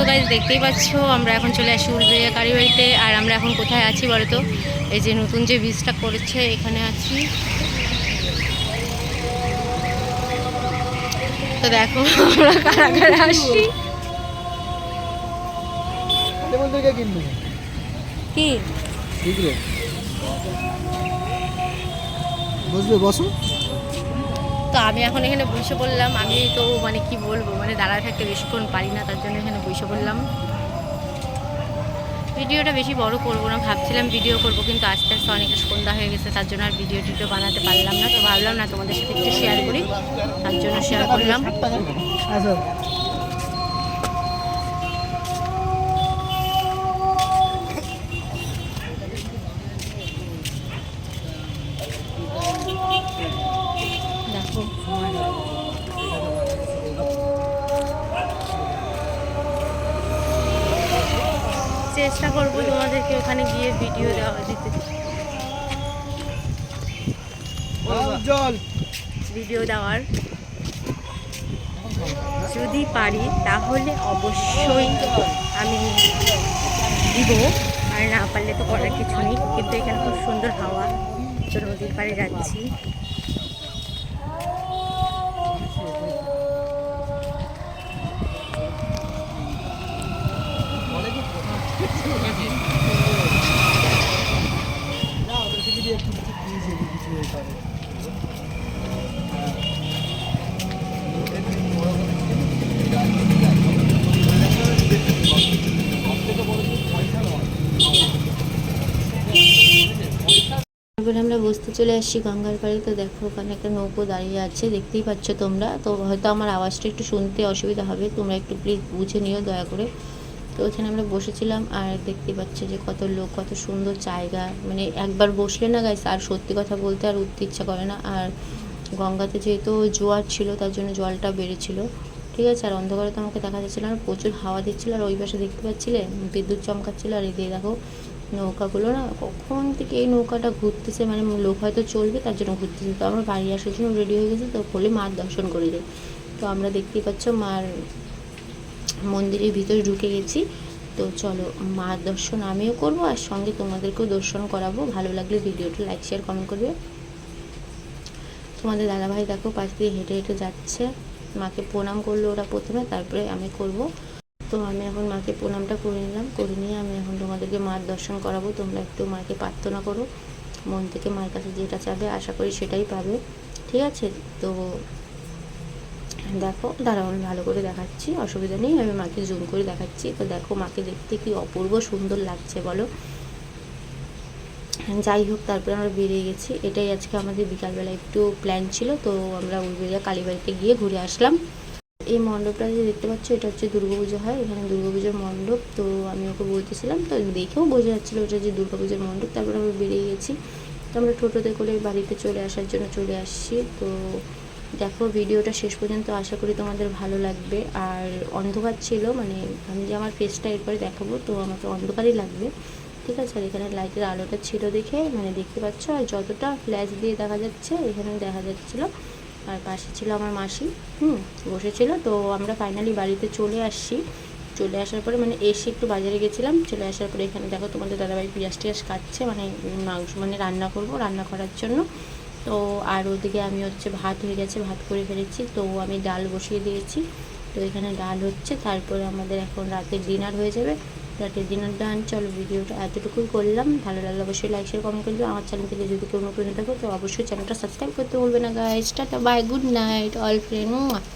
তো গাইজ দেখতেই পাচ্ছ আমরা এখন চলে আসি উলবেড়িয়া কারি বাড়িতে আর আমরা এখন কোথায় আছি বলো তো এই যে নতুন যে বীজটা করেছে এখানে আছি। তো দেখো আমরা কারা কারা আসি কেমন কি? বুঝলে বসো। তো আমি এখন এখানে বসে পড়লাম। আমি তো মানে কি বলব মানে দাঁড়ায় থাকতে বেশিক্ষণ পারি না, তার জন্য এখানে বসে পড়লাম। ভিডিওটা বেশি বড় করব না, ভাবছিলাম ভিডিও করব, কিন্তু আস্তে আস্তে অনেক সন্ধ্যা হয়ে গেছে, তার জন্য আর ভিডিও টিডিও বানাতে পারলাম না। তো ভাবলাম না তোমাদের সাথে একটু শেয়ার করি, তার জন্য শেয়ার করলাম। চেষ্টা করব তোমাদেরকে ওখানে গিয়ে ভিডিও দেওয়া দিতে। ভিডিও দেওয়ার যদি পারি তাহলে অবশ্যই আমি দিব। আর না পারলে তো করার কিছু নেই। কিন্তু এখানে খুব সুন্দর হাওয়া। তো নদীর পাড়ে যাচ্ছি। তারপরে আমরা বসতে চলে আসছি গঙ্গার পাড়ে। তো দেখো, ওখানে একটা নৌকো দাঁড়িয়ে আছে, দেখতেই পাচ্ছ তোমরা। তো হয়তো আমার আওয়াজটা একটু শুনতে অসুবিধা হবে, তোমরা একটু প্লিজ বুঝে নিও দয়া করে। তো ওখানে আমরা বসেছিলাম আর দেখতে পাচ্ছ যে কত লোক, কত সুন্দর জায়গা। মানে একবার বসলে না গাইস আর সত্যি কথা বলতে আর উঠতে ইচ্ছা করে না। আর গঙ্গাতে যেহেতু জোয়ার ছিল, তার জন্য জলটা বেড়েছিল। ঠিক আছে, আর অন্ধকারে তো আমাকে দেখা যাচ্ছিল না প্রচুর হাওয়া দিচ্ছিল, আর ওই পাশে দেখতে পাচ্ছিলে? বিদ্যুৎ চমকাচ্ছিল, আর এদিকে দেখো নৌকাগুলো না কখন থেকে এই নৌকাটা ঘুরতেছে মানে লোক হয়তো চলবে, তার জন্য ঘুরতেছে। তো আমরা বাড়ি আসার জন্য রেডি হয়ে গেছি, তো বলে মার দর্শন করে যাই। তো আমরা দেখতেই পাচ্ছ মার মন্দিরের ভিতরে ঢুকে গেছি। তো চলো, মার দর্শন আমিও করব আর সঙ্গে তোমাদেরকেও দর্শন করাবো। ভালো লাগলে ভিডিওটা লাইক শেয়ার কমেন্ট করবে। তোমাদের দাদাভাই দেখো, পাশ দিয়ে হেঁটে হেঁটে যাচ্ছে। মাকে প্রণাম করল ওরা প্রথমে, তারপরে আমি করব। তো আমি এখন মাকে প্রণামটা করে নিলাম, করে নিয়ে আমি এখন তোমাদেরকে মার দর্শন করাবো। তোমরা একটু মাকে প্রার্থনা করো, মন থেকে মায়ের কাছে যেটা চাবে, আশা করি সেটাই পাবে। ঠিক আছে? তো দেখো, দাঁড়াও, আমি ভালো করে দেখাচ্ছি, অসুবিধা নেই, আমি মাকে জুম করে দেখাচ্ছি। তো দেখো, মাকে দেখতে কি অপূর্ব সুন্দর লাগছে, বলো। যাই হোক, তারপরে আমরা বেরিয়ে গেছি। এটাই আজকে আমাদের বিকালবেলা একটু প্ল্যান ছিল, তো আমরা উলবেড়িয়া কালীবাড়িতে গিয়ে ঘুরে আসলাম। এই মণ্ডপটা যে দেখতে পাচ্ছ, এটা হচ্ছে দুর্গাপুজো হয়। এখানে দুর্গাপুজোর মণ্ডপ। তো আমি ওকে বলতেছিলাম, তো দেখেও বোঝা যাচ্ছিল ওটা যে দুর্গাপুজোর মণ্ডপ। তারপরে আমরা বেরিয়ে গেছি। তো আমরা টোটোতে করে বাড়িতে চলে আসার জন্য চলে আসছি। তো দেখো, ভিডিওটা শেষ পর্যন্ত আশা করি তোমাদের ভালো লাগবে। আর অন্ধকার ছিল মানে আমি যে আমার ফেসটা এরপরে দেখাবো, তো আমাকে অন্ধকারই লাগবে। ঠিক আছে? আর এখানে লাইটের আলোটা ছিল দেখে মানে দেখতে পাচ্ছ? আর যতটা ফ্ল্যাশ দিয়ে দেখা যাচ্ছে এখানে দেখা যাচ্ছিল। আর পাশে ছিল আমার মাসি। হুম। বসেছিল তো আমরা ফাইনালি বাড়িতে চলে আসছি। চলে আসার পরে মানে এসে একটু বাজারে গেছিলাম। চলে আসার পরে এখানে দেখো তোমাদের দাদাভাই পিঁয়াজ টিয়াজ কাটছে মানে মাংস মানে রান্না করব রান্না করার জন্য। তো আর ওদিকে আমি হচ্ছে ভাত হয়ে গেছে ভাত করে ফেলেছি। তো আমি ডাল বসিয়ে দিয়েছি। তো এখানে ডাল হচ্ছে তারপরে আমাদের এখন রাতের ডিনার হয়ে যাবে। রাতের ডিনার ডান চলো ভিডিওটা এতটুকুই করলাম। ভালো লাগলে অবশ্যই লাইক শেয়ার কমেন্ট করবে। আমার চ্যানেল থেকে যদি কেউ নতুন থাকো, তো অবশ্যই চ্যানেলটা সাবস্ক্রাইব করতে বলবে না guys tata bye good night all friend